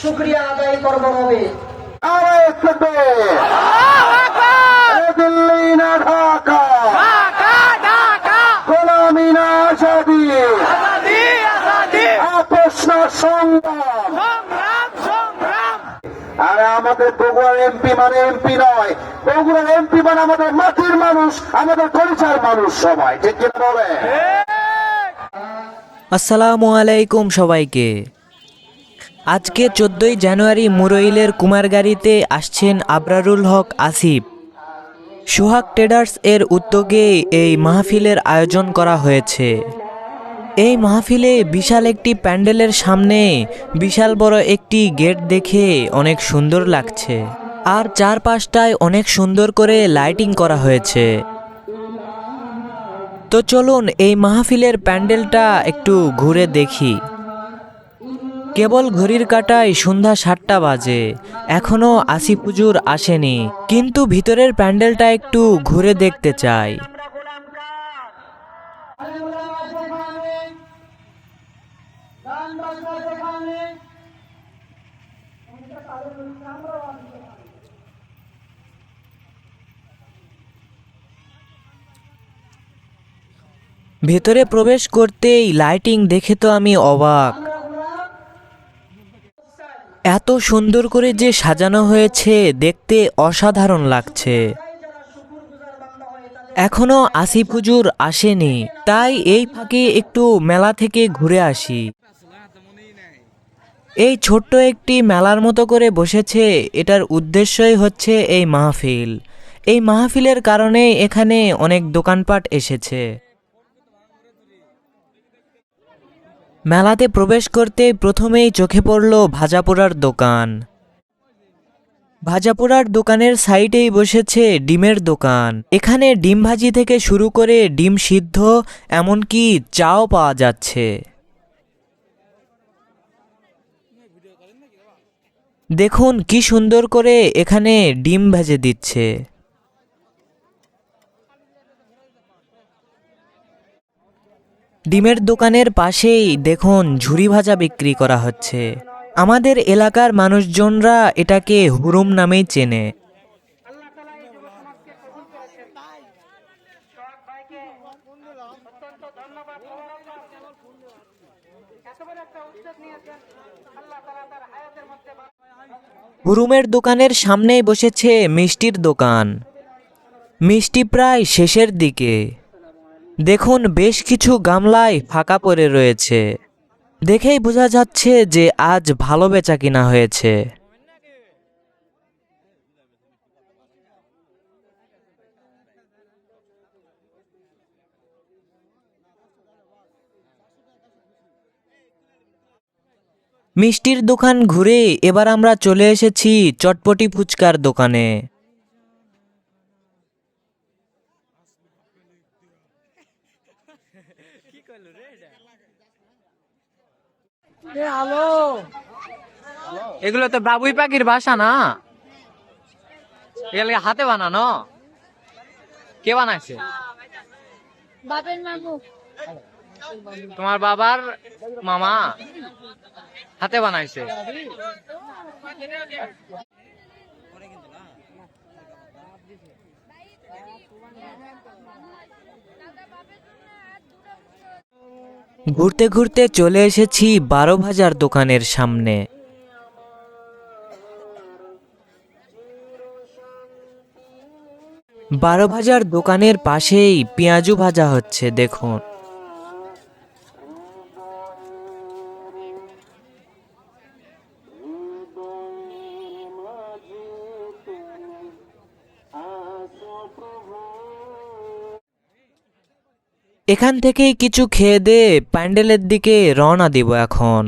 শুক্রিয়া আদায় করব রবে। আরে ছোটে এ দিল্লি না ঢাকা। গোলামি না আজাদি। আপোষ না সংগ্রাম। আরে আমাদের বগুড়ার এমপি মানে এমপি নয়। বগুড়ার এমপি মানে আমাদের মাটির মানুষ আমাদের পরিচয়ের মানুষ সবাই। ঠিক কিনা বলে আসসালামু আলাইকুম সবাইকে। আজকে চোদ্দই জানুয়ারি মুরইলের কুমারগাড়িতে আসছেন আবরারুল হক আসিফ। সোহাগ ট্রেডার্স এর উদ্যোগে এই মাহফিলের আয়োজন করা হয়েছে। এই মাহফিলে বিশাল একটি প্যান্ডেলের সামনে বিশাল বড় একটি গেট দেখে অনেক সুন্দর লাগছে। আর চারপাশটায় অনেক সুন্দর করে লাইটিং করা হয়েছে। তো চলুন এই মাহফিলের প্যান্ডেলটা একটু ঘুরে দেখি। কেবল ঘড়ির কাটায় সন্ধ্যা সাতটা বাজে। এখনও আসি পুজোর আসেনি, কিন্তু ভিতরের প্যান্ডেলটা একটু ঘুরে দেখতে চাই। ভেতরে প্রবেশ করতেই লাইটিং দেখে তো আমি অবাক। এত সুন্দর করে যে সাজানো হয়েছে দেখতে অসাধারণ লাগছে। এখনও আসি পুজোর আসেনি, তাই এই ফাঁকে একটু মেলা থেকে ঘুরে আসি। এই ছোট্ট একটি মেলার মতো করে বসেছে, এটার উদ্দেশ্যই হচ্ছে এই মাহফিল। এই মাহফিলের কারণে এখানে অনেক দোকানপাট এসেছে। মেলাতে প্রবেশ করতে প্রথমেই চোখে পড়ল ভাজাপোড়ার দোকান। ভাজাপোড়ার দোকানের সাইডেই বসেছে ডিমের দোকান। এখানে ডিম ভাজি থেকে শুরু করে ডিম সিদ্ধ, এমনকি চাও পাওয়া যাচ্ছে। দেখুন কি সুন্দর করে এখানে ডিম ভেজে দিচ্ছে। ডিমের দোকানের পাশেই দেখুন ঝুরি ভাজা বিক্রি করা হচ্ছে। আমাদের এলাকার মানুষজনরা এটাকে হুরুম নামেই চেনে। হুরুমের দোকানের সামনেই বসেছে মিষ্টির দোকান। মিষ্টি প্রায় শেষের দিকে। দেখুন বেশ কিছু গামলায় ফাঁকা পড়ে রয়েছে। দেখেই বোঝা যাচ্ছে যে আজ ভালো বেচা কিনা হয়েছে। মিষ্টির দোকান ঘুরে এবার আমরা চলে এসেছি চটপটি ফুচকার দোকানে। এগুলো তো বাবুই পাখির বাসা না। এগুলো হাতে বানানো? কে বানাইছে? বাপের মামু। তোমার বাবার মামা হাতে বানাইছে। ঘুরতে ঘুরতে চলে এসেছি বারো ভাজার দোকানের সামনে। বারো ভাজার দোকানের পাশেই পেঁয়াজু ভাজা হচ্ছে, দেখুন। এখান থেকেই কিছু খেয়ে দে, প্যান্ডেলের দিকে রওনা দিব এখন।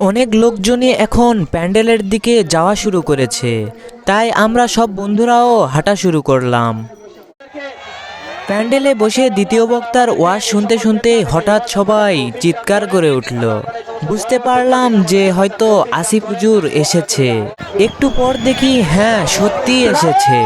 অনেক লোকজনই এখন প্যান্ডেলের দিকে যাওয়া শুরু করেছে। তাই আমরা সব বন্ধুরাও হাঁটা শুরু করলাম। প্যান্ডেলে বসে দ্বিতীয় বক্তার ওয়াশ শুনতে শুনতে হঠাৎ সবাই চিৎকার করে উঠল। বুঝতে পারলাম যে হয়তো আসিফ হুজুর এসেছে। একটু পর দেখি হ্যাঁ সত্যি এসেছে।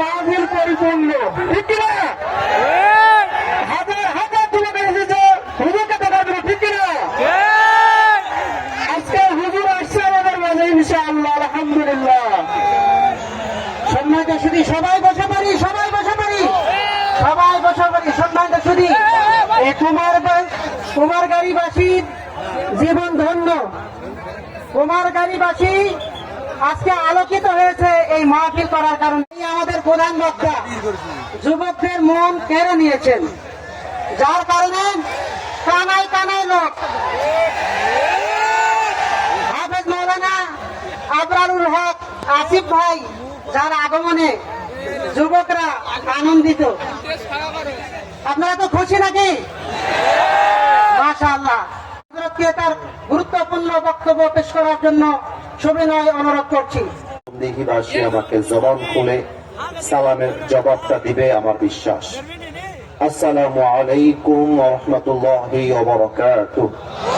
মাহফিল পরিপূর্ণ। ঠিক কিনা? হাজার হাজার তুলে যে হুজুরকে দেখা দিল ঠিক কিনা? আজকে হুজুর আসছে আমাদের মাঝে ইনশাআল্লাহ আলহামদুলিল্লাহ। সম্মানিত সুদী সবাই বসে পারি সবাই বসে পারি সবাই বসে পারি সম্মানিত এই কুমার কুমার গাড়িবাসীর জীবন ধন্য। কুমার গাড়িবাসী আজকে আলোকিত হয়েছে এই মাহফিল করার কারণে। আমাদের প্রধান বক্তা, যুবকদের মন কেড়ে নিয়েছেন। যার কারণে কানাই কানাই লোক, হাফেজ মৌলানা আবরারুল হক আসিফ ভাই, যার আগমনে যুবকরা আনন্দিত। আপনারা তো খুশি নাকি? মাশাআল্লাহ। আজকে তার গুরুত্বপূর্ণ বক্তব্য পেশ করার জন্য সবিনয় অনুরোধ করছি। দিঘিবাসী আমাকে জবান খুলে সালামের জবাবটা দিবে আমার বিশ্বাস। আসসালামু আলাইকুম রহমতুল্লাহি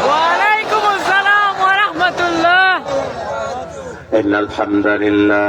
ওয়ালাইকুম আসসালাম ওয়া রাহমাতুল্লাহ। ইন্নাল হামদুলিল্লাহ।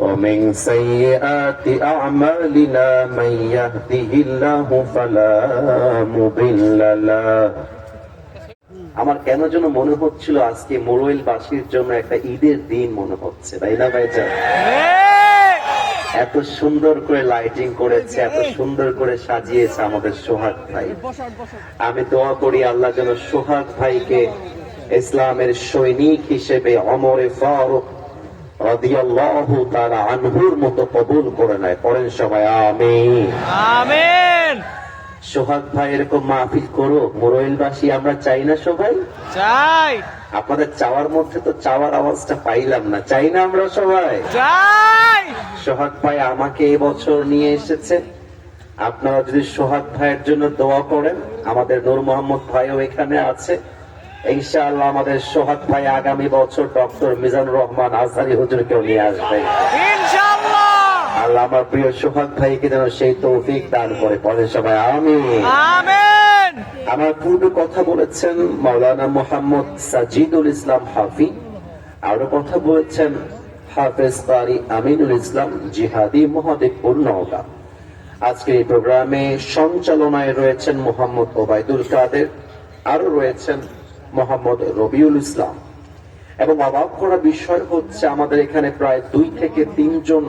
ومن سيئات أعمالنا من يهده الله فلا مضل له আমার কেন যেন মনে হচ্ছিল আজকে মোরোয়েল বাসীর জন্য একটা ঈদের দিন মনে হচ্ছে তাই না ভাইজান এত সুন্দর করে লাইটিং করেছে এত সুন্দর করে সাজিয়েছে আমাদের সোহাগ ভাই আমি দোয়া করি আল্লাহ যেন সোহাগ ভাইকে ইসলামের সৈনিক হিসেবে অমরে ফারুক তাআলা আনহুর মতো কবুল করে নেয়। পড়েন সবাই আমিন। সোহাগ ভাই এরকম মাহফিল করো মোরইলবাসী আমরা চাই না সবাই? চাই। আপনাদের চাওয়ার মধ্যে তো চাওয়ার আওয়াজটা পাইলাম না। চাই না আমরা সবাই? চাই। সোহাগ ভাই আমাকে এবছর নিয়ে এসেছে। আপনারা যদি সোহাগ ভাইয়ের জন্য দোয়া করেন আমাদের নূর মোহাম্মদ ভাইও এখানে আছে। ইনশাআল্লাহ আমাদের সোহাগ ভাই আগামী বছর ডক্টর মিজানুর রহমান আজহারি হুজুরকেও নিয়ে আসবেন ইনশাআল্লাহ। আল্লাহ আমার প্রিয় সোহাগ ভাইকে যেন সেই তৌফিক দান করে পরে সবাই আমি আমার পূর্বে কথা বলেছেন মাওলানা মোহাম্মদ সাজিদুল ইসলাম হাফি আরও কথা বলেছেন হাফেজ বারি আমিনুল ইসলাম জিহাদি মহাদেবপুর নওগাঁ। আজকে এই প্রোগ্রামে সঞ্চালনায় রয়েছেন মোহাম্মদ ওবায়দুল কাদের আরও রয়েছেন মোহাম্মদ রবিউল ইসলাম। এবং অবাক করা বিষয় হচ্ছে আমাদের এখানে প্রায় দুই থেকে তিনজন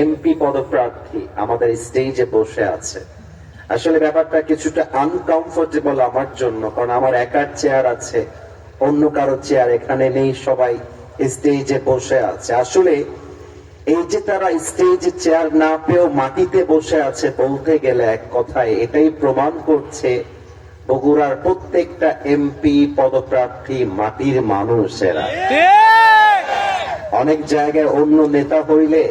এমপি পদপ্রার্থী আমাদের স্টেজে বসে আছে। আসলে ব্যাপারটা কিছুটা আনকমফোর্টেবল আমার জন্য, কারণ আমার একার চেয়ার আছে, অন্য কারও চেয়ার এখানে নেই, সবাই স্টেজে বসে আছে। আসলে এই যে তারা স্টেজে চেয়ার না পেয়েও মাটিতে বসে আছে বলতে গেলে এক কথায় এটাই প্রমাণ করছে বগুড়ার প্রত্যেকটা এমপি পদপ্রার্থী, মাটির মানুষেরা। অনেক জায়গায় অন্য নেতা হইলে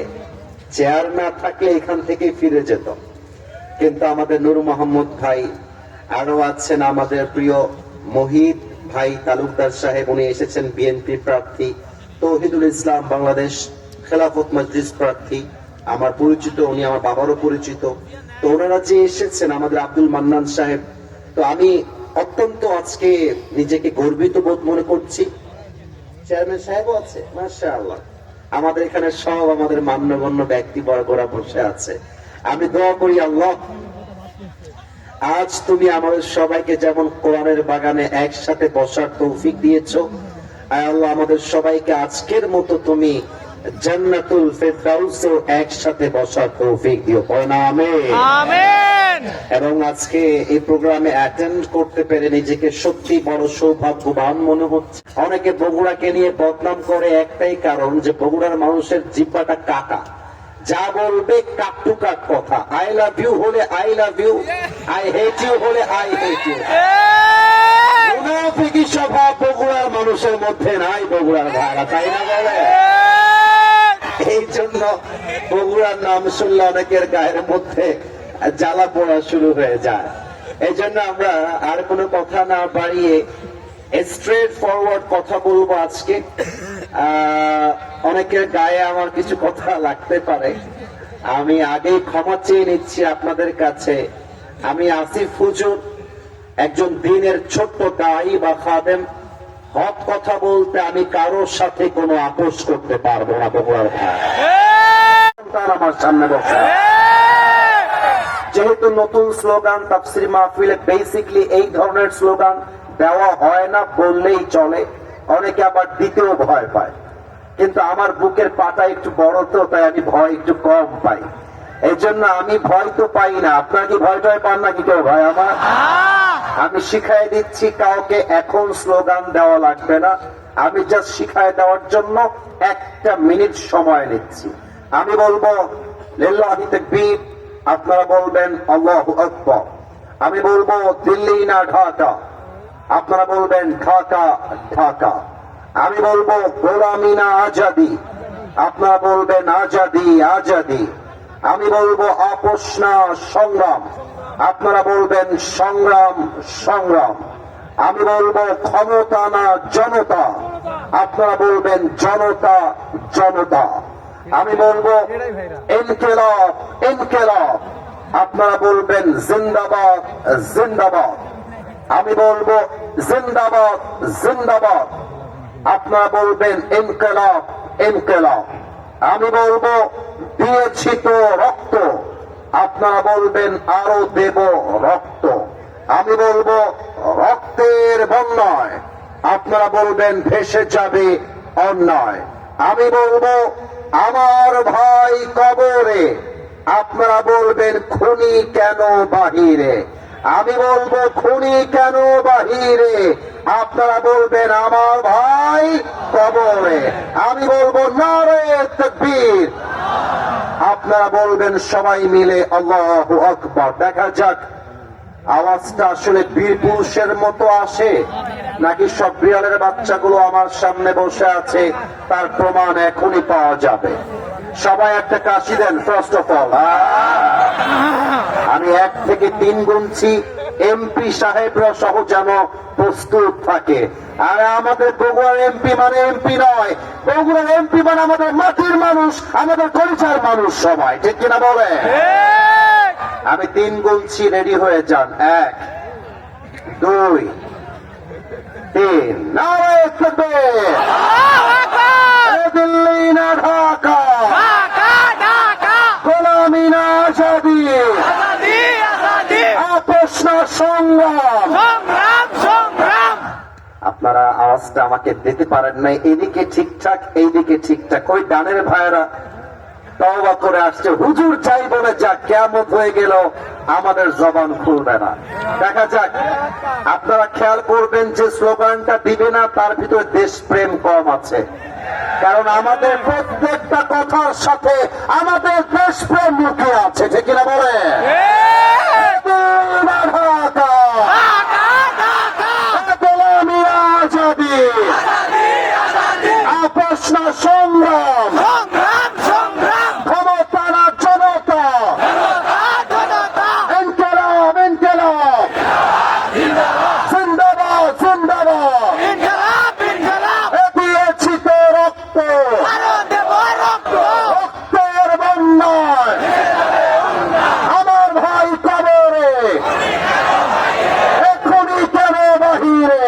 চেয়ার না থাকলে এখান থেকে ফিরে যেত। কিন্তু আমাদের নূর মোহাম্মদ ভাই আরও আছেন আমাদের প্রিয় মহিদ ভাই তালুকদার সাহেব, উনি এসেছেন বিএনপি প্রার্থী, তৌহিদুল ইসলাম বাংলাদেশ খেলাফত মজলিস প্রার্থী, আমার পরিচিত, উনি আমার বাবারও পরিচিত। তো ওনারা যে এসেছেন, আমাদের আব্দুল মান্নান সাহেব তো আমি অত্যন্ত আজকে নিজেকে গর্বিত বোধ মনে করছি। চেয়ারম্যান সাহেবও আছে মাসা আল্লাহ আমাদের এখানে সব আমাদের মান্যগণ্য ব্যক্তি বর্গরা বসে আছে। আমি দোয়া করি, আল্লাহ, আজ তুমি আমাদের সবাইকে যেমন কোরআনের বাগানে একসাথে বসার তৌফিক দিয়েছ আল্লাহ, আমাদের সবাইকে আজকের মতো তুমি জান্নাতুল ফেরদাউসেও একসাথে বসার তৌফিক দিও। পয়না আমিন। আমিন। এবং আজকে এই প্রোগ্রামে অ্যাটেন্ড করতে পেরে নিজেকে সত্যি বড় সৌভাগ্যবান মনে হচ্ছে। অনেকে বগুড়াকে নিয়ে বদনাম করে একটাই কারণ যে বগুড়ার মানুষের জিব্বাটা কাটা। যা বলবে কাট টু কাট কথা। আই লাভ ইউ হলে I love you I hate you হলে আই হেট ইউ মুনাফিকি স্বভাব বগুড়ার মানুষের মধ্যে নাই বগুড়ার ভাড়া তাই না বলে? এই জন্য বগুড়ার নাম শুনলে অনেকের গায়ের মধ্যে জ্বালা পোড়া শুরু হয়ে যায়। এই জন্য আমরা আর কোনো কথা না বাড়িয়ে স্ট্রেট ফরওয়ার্ড কথা বলব আজকে। অনেকের গায়ে আমার কিছু কথা লাগতে পারে। আমি আগেই ক্ষমা চেয়ে নিচ্ছি আপনাদের কাছে। আমি আসিফ হুজুর একজন দিনের ছোট্ট দায়ী বা খাদেম। হক কথা বলতে আমি কারোর সাথে কোনো আপোষ করতে পারব না বগুড়ার। তার আমার সামনে বসে। যেহেতু নতুন স্লোগান তাফসির মাহফিলে বেসিকলি এই ধরনের স্লোগান দেওয়া হয় না বললেই চলে। অনেকে আবার দিতেও ভয় পায়। কিন্তু আমার বুকের পাটা একটু বড় তো তাই আমি ভয় একটু কম পাই। এই জন্য আমি ভয় তো পাই না। আপনার কি ভয় টয় পান নাকি কেউ ভয় আমার? আমি শিখাই দিচ্ছি কাউকে এখন স্লোগান দেওয়া লাগবে না। আমি জাস্ট শিখাই দেওয়ার জন্য একটা মিনিট সময় নিচ্ছি। আমি বলব লিল্লাহি তাকবীর। আপনারা বলবেন, আল্লাহু আকবার। আমি বলব, দিল্লি না ঢাকা? আপনারা বলবেন, ঢাকা ঢাকা। আমি বলব, গোলামি না আজাদি? আপনারা বলবেন, আজাদি আজাদি। আমি বলব, আপোষ না সংগ্রাম। আপনারা বলবেন, সংগ্রাম সংগ্রাম। আমি বলব, ক্ষমতা না জনতা? আপনারা বলবেন, জনতা জনতা। আমি বলব, ইনকেলাব ইনকেলাব। আপনারা বলবেন, জিন্দাবাদ জিন্দাবাদ। আমি বলব, জিন্দাবাদ জিন্দাবাদ। আপনারা বলবেন, ইনকেলাব ইনকেলাব। আমি বলব, দিয়েছি তো রক্ত। আপনারা বলবেন, আরও দেব রক্ত। আমি বলব, রক্তের বন্যায়। আপনারা বলবেন, ভেসে যাবে অন্যায়। আমি বলব আমার ভাই কবরে। আপনারা বলবেন, খুনি কেন বাহিরে? আমি বলব, খুনি কেন বাহিরে? আপনারা বলবেন, আমার ভাই কবরে। আমি বলব, নারে আপনারা বলবেন, সবাই মিলে আল্লাহ আকবর। দেখা যাক আওয়াজটা আসলে বীর পুরুষের মতো আসে, নাকি সব বিড়ালের বাচ্চাগুলো আমার সামনে বসে আছে, তার প্রমাণ এখনই পাওয়া যাবে। সবাই একটা কাশি দেন ফার্স্ট অফ অল আমি এক থেকে তিন গুনছি, এমপি সাহেবরা সহ যেন প্রস্তুত থাকে। আর আমাদের বগুড়ার এমপি মানে এমপি নয়, বগুড়ার এমপি মানে আমাদের মাটির মানুষ, আমাদের কলিচার মানুষ সবাই, ঠিক কিনা বলে আমি তিন গুনছি রেডি হয়ে যান। এক দুই তিন। নারায় থাকবে দিল্লি না ঢাকা? গোলামি না আজাদি? আপোষ না সংগ্রাম! আপনারা আওয়াজটা আমাকে দিতে পারেন নাই। এদিকে ঠিকঠাক এইদিকে ঠিকঠাক। ওই ডানের ভাইয়েরা তওবা করে আসছে। হুজুর চাই বলে যা কেমত হয়ে গেল আমাদের জবান খুলবে না। দেখা যাক আপনারা খেয়াল করবেন যে স্লোগানটা দিবে না তার ভিতরে দেশপ্রেম কম আছে। কারণ আমাদের প্রত্যেকটা কথার সাথে আমাদের দেশপ্রেম লুকিয়ে আছে ঠিক কিনা বলে ঢাকা গোলামি আজাদি আপোষ না সংগ্রাম ক্ষমতা না জনতা ইনকেলাব ইনকেলাব জিন্দাবাদ জিন্দাবাদ এ দিয়েছি তো রক্ত রক্তের আমার ভাই কবরে এখনই কেন বাহিরে?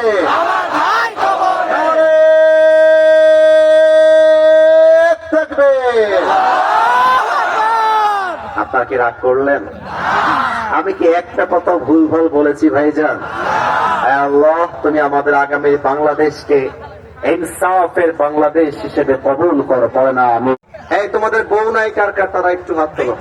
আপনারা রাগ করলেন? আমি কি একটা কথা ভুল ভালো বলেছি, ভাইজান? তুমি আমাদের আগামী বাংলাদেশকে ইনসাফের বাংলাদেশ হিসেবে কবুল করো না আমি এই তোমাদের বউ নাই কার কার? তারা একটু হাত তোলো।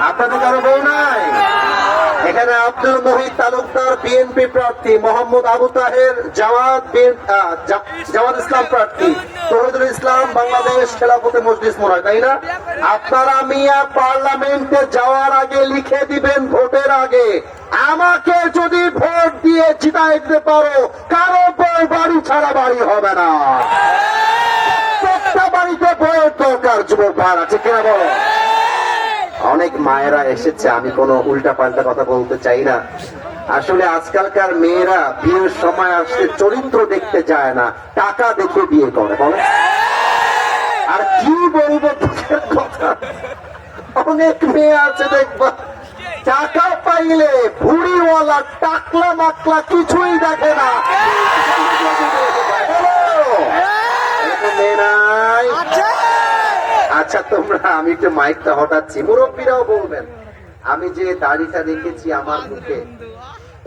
আপনাদের কারও বউ নাই? এখানে আব্দুল মহিদ তালুকদার বিএনপি প্রার্থী মোহাম্মদ আবু তাহের জামাত বিএন- আহ, জা- জামাত ইসলাম প্রার্থী তহিদুল ইসলাম বাংলাদেশ খেলাফতে মজলিস মনে তাই না? আপনারা মিয়া পার্লামেন্টে যাওয়ার আগে লিখে দিবেন ভোটের আগে। আমাকে যদি ভোট দিয়ে জিতাই দিতে পারো, কারও বউ বাড়ি ছাড়া বাড়ি হবে না। প্রত্যেকটা বাড়িতে বউয়ের দরকার, যুবক ভাড় আছে কিনা বলো? অনেক মায়েরা এসেছে, আমি কোনো উল্টা পাল্টা কথা বলতে চাই না। আসলে আজকালকার মেয়েরা বিয়ের সময় আসলে চরিত্র দেখতে যায় না, টাকা দেখে বিয়ে করে, বলে? আর কি বলব অনেক মেয়ে আছে দেখবা। টাকা পাইলে ভুড়িওয়ালা টাকলা মাকলা কিছুই দেখে না। মেয়ে নাই। আচ্ছা। তোমরা আমি একটু মাইকটা হটাচ্ছি। মুরব্বীরাও বলবেন আমি যে দাড়িটা দেখেছি আমার মুখে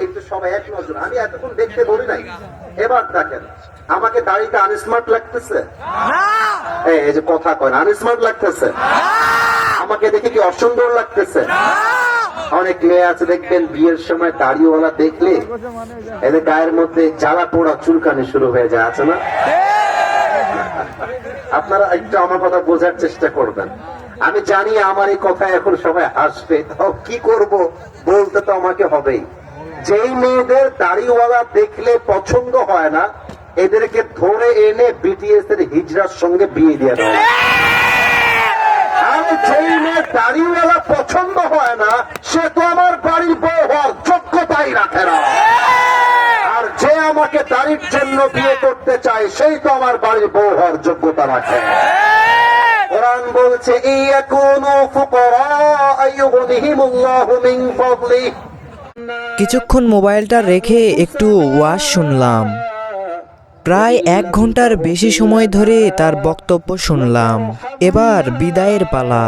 একটু সবাই এক নজর আমি এতক্ষণ দেখতে বলি নাই। এবার দেখেন আমাকে দাড়িটা আনস্মার্ট লাগতেছে? এই, এই যে কথা কয় আনস্মার্ট লাগতেছে? আমাকে দেখে কি অসুন্দর লাগতেছে? অনেক মেয়ে আছে, দেখবেন বিয়ের সময় দাড়িওয়ালা দেখলে এদের গায়ের মধ্যে জ্বালা পোড়া চুলকানি শুরু হয়ে যায়, আছে না? আপনারা একটু আমার কথা বোঝার চেষ্টা করবেন। আমি জানি আমার এই কথা এখন সবাই হাসবে। তাও কি করব? বলতে তো আমাকে হবেই। যেই মেয়েদের দাড়িওয়ালা দেখলে পছন্দ হয় না, এদেরকে ধরে এনে বিটিএস এর হিজড়ার সঙ্গে বিয়ে দেওয়া যেই মেয়ে দাড়িওয়ালা পছন্দ হয় না, সে তো আমার বাড়ির বউ হওয়ার যোগ্যতাই রাখে না। আর যে আমাকে দাড়ির জন্য বিয়ে করতে চায়, সেই তো আমার বাড়ির বউ হওয়ার যোগ্যতা রাখে। কোরআন বলছে কিছুক্ষণ মোবাইলটা রেখে একটু ওয়াজ শুনলাম। প্রায় এক ঘণ্টার বেশি সময় ধরে তার বক্তব্য শুনলাম। এবার বিদায়ের পালা।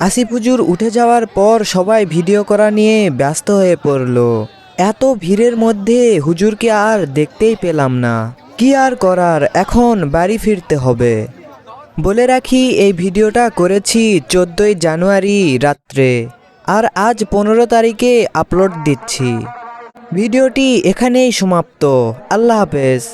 আসিফ হুজুর উঠে যাওয়ার পর সবাই ভিডিও করা নিয়ে ব্যস্ত হয়ে পড়ল। এত ভিড়ের মধ্যে হুজুরকে আর দেখতেই পেলাম না। কি আর করার, এখন বাড়ি ফিরতে হবে। বলে রাখি, এই ভিডিওটা করেছি চোদ্দোই জানুয়ারি রাত্রে। আর আজ পনেরো তারিখে আপলোড দিচ্ছি। ভিডিওটি এখানেই সমাপ্ত। আল্লাহ হাফেজ।